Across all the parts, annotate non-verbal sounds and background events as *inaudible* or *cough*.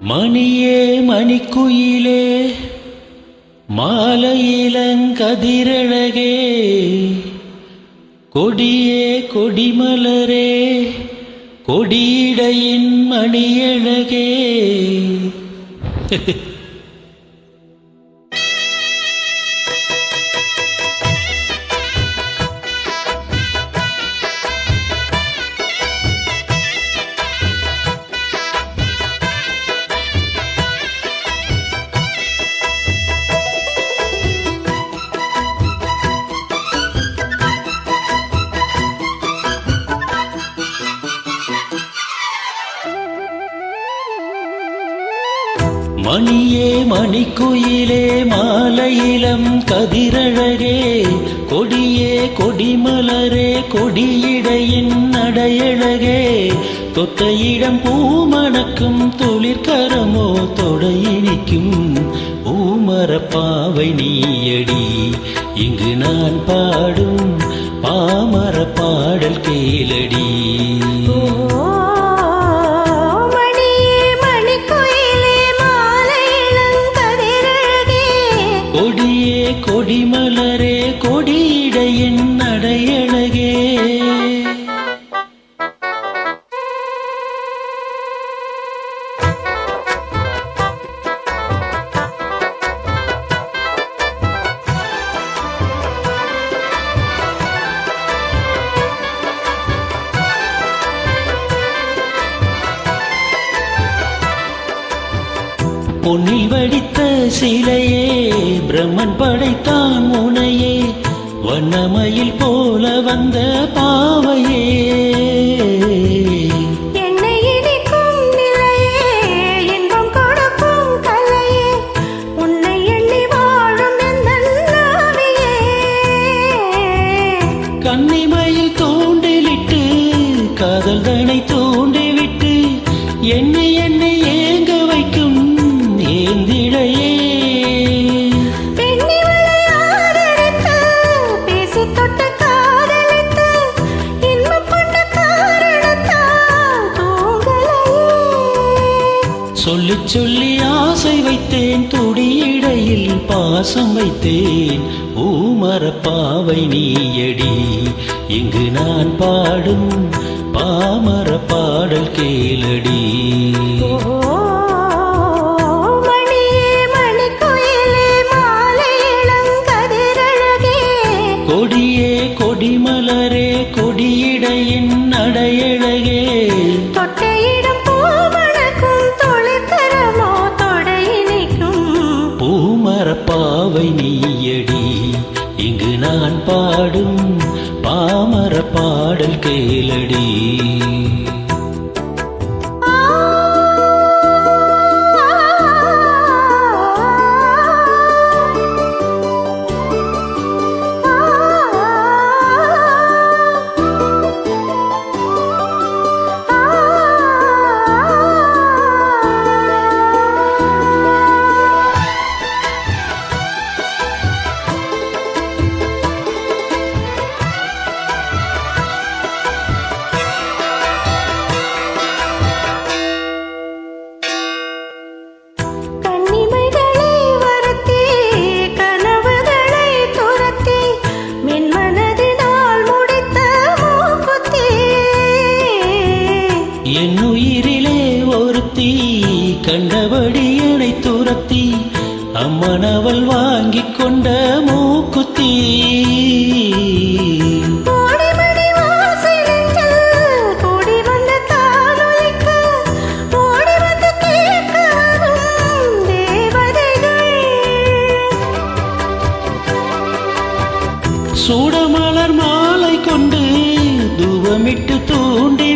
மணியே மணிக்குயிலே மாலையிலங்கதிரழகே கொடியே கொடிமலரே கொடியிடையின் மணியழகே. *laughs* மணியே மணிக்குயிலே மாலையிலம் கதிரழகே கொடியே கொடிமலரே கொடியிடையின் நடையழகே தொத்தையிடம் பூமணக்கும் துளிர்கரமோ தொடையினிக்கும் பூமரப்பாவை நீயடி. இங்கு நான் பாடும் பாமர பாடல் கேளடி. கொடிமலரே கொடியிடையின் பொன்னில் வடித்த சிலையே பிரம்மன் படைத்தான் உனையே வண்ணமயில் போல வந்த பாவையே. தூண்டிலிட்டு காதல் தனை தூண்டிவிட்டு என்னை என்னை சொல்லி ஆசை வைத்தேன் துடியிடையில் பாசம் வைத்தேன். பூமரப்பாவை நீயடி இங்கு நான் பாடும் பாமர பாடல் கேளடி. ஓ நான் பாடும் பாமர பாடல் கேளடி. கண்டபடி என்னை துரத்தி அம்மனவள் வாங்கிக் கொண்ட மூக்குத்தி. சூடமலர் மாலை கொண்டு தூவமிட்டு தூண்டிவிட்டு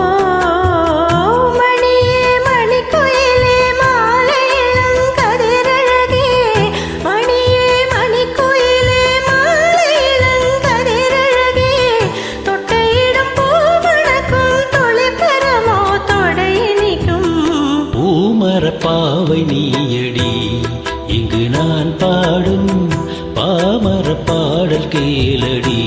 கேளடி